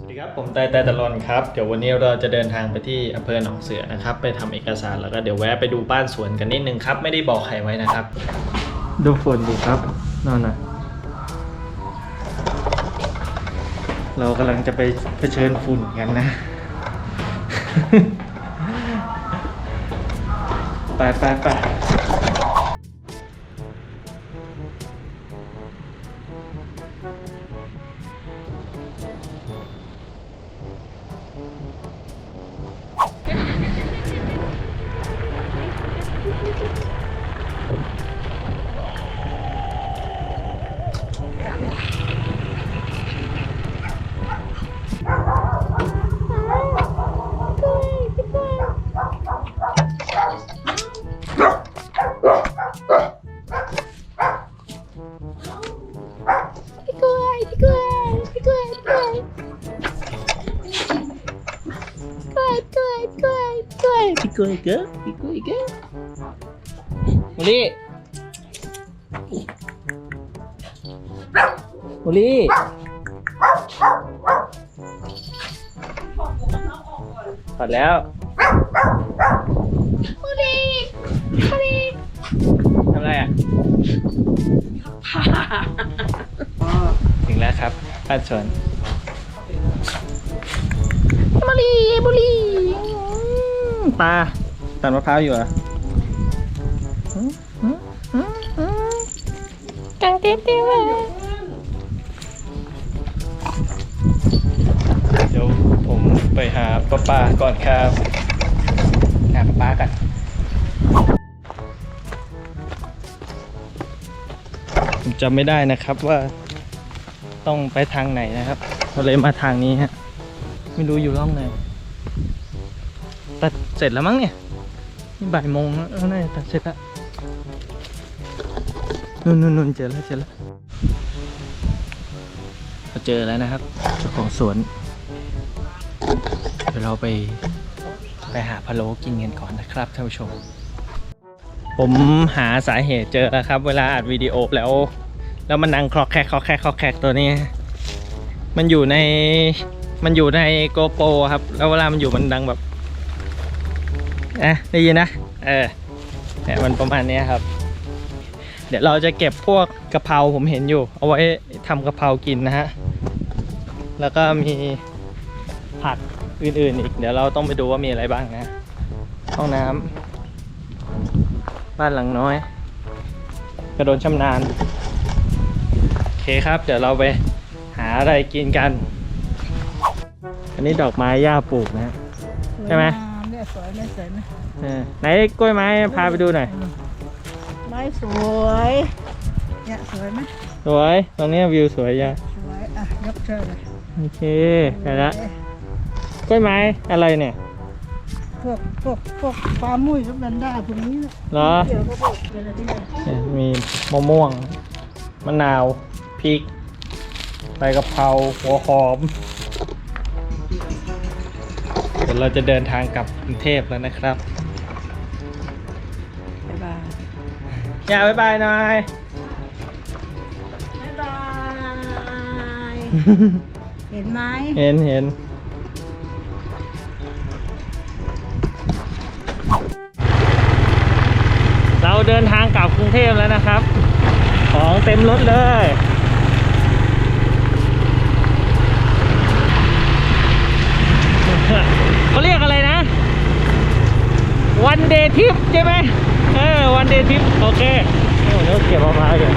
สวัสดีครับผมไต่ไต่ตะลอนครับเดี๋ยววันนี้เราจะเดินทางไปที่อำเภอหนองเสือนะครับ ไปทำเอกสารแล้วก็เดี๋ยวแวะไปดูบ้านสวนกันนิดนึงครับ ไม่ได้บอกใครไว้นะครับ ดูฝนดีครับนั่นนะเรากำลังจะไปเผชิญฝุ่นกันนะ ไปไปไป พี่กล้วยพี่กล้วยพี่กล้วยพี่กล้วยกล้วยกล้วยกล้วยกล้วยพี่กล้วยเก้อพี่กล้วยเก้อโมลี่โมลี่ถอดแล้วบุรีบุรีทำอะไรอะ ถึงแล้วครับบ้านสวนบุรีบุรีตาตัดมะพร้าวอยู่เหรอกางเต้นเต้นเลยเดี๋ยวผมไปหาป้าป้าก่อนครับหาป้าป้ากัน จำไม่ได้นะครับว่าต้องไปทางไหนนะครับก็เลยมาทางนี้ฮะไม่รู้อยู่ร่องไหนตัดเสร็จแล้วมั้งเนี่ยนี่บ่ายโมงแล้วน่าจะตัดเสร็จแล้วนู่นนู่นนู่นเจอแล้วเจอแล้วเราเจอแล้วนะครับเจ้าของสวนเดี๋ยวเราไปไปหาพะโล้กินกันก่อนนะครับท่านผู้ชม ผมหาสาเหตุเจอแล้วครับ เวลาอัดวิดีโอแล้ว แล้วมันดังคลอกแคกคลอกแคกคลอกแคกตัวนี้ มันอยู่ในมันอยู่ในโกโปรครับ แล้วเวลามันอยู่มันดังแบบอะได้ยินนะ เออเนี่ยมันประมาณนี้ครับ เดี๋ยวเราจะเก็บพวกกะเพราผมเห็นอยู่ เอาไว้ทำกะเพรากินนะฮะ แล้วก็มีผักอื่นๆอีก เดี๋ยวเราต้องไปดูว่ามีอะไรบ้างนะ ห้องน้ำบ้านหลังน้อย กระโดนชำนาญ เคครับ เดี๋ยวเราไปหาอะไรกินกัน อันนี้ดอกไม้ย่าปลูกนะฮะ ใช่ไหมเนี่ยสวยไหมสวยไหมเออไหนกล้วยไม้พาไปดูหน่อย ไม้สวยเนี่ยสวยไหมสวย ตรงเนี้ยวิวสวยจ้ะสวยอะยกเชิญเลยโอเคไปละ กล้วยไม้อะไรเนี่ยพวกพวกพวกปลามุ้ยกับแบนด้าพวกนี้นะเหรอ เดี๋ยวก็บอกเดี๋ยวเราที่ไหนเนี่ยมีมะม่วง มะนาว พริกใบกะเพราหัวหอมเดี๋ยวเราจะเดินทางกลับกรุงเทพแล้วนะครับบ๊ายบายอย่าบ๊ายบายหน่อยบ๊ายบายเห็นไหมเห็นเห็นเราเดินทางกลับกรุงเทพแล้วนะครับ ของเต็มรถเลย ทิปใช่ไหมเออวันเดทิปโอเคเดี๋ยวเก็บออกมาเดี๋ยว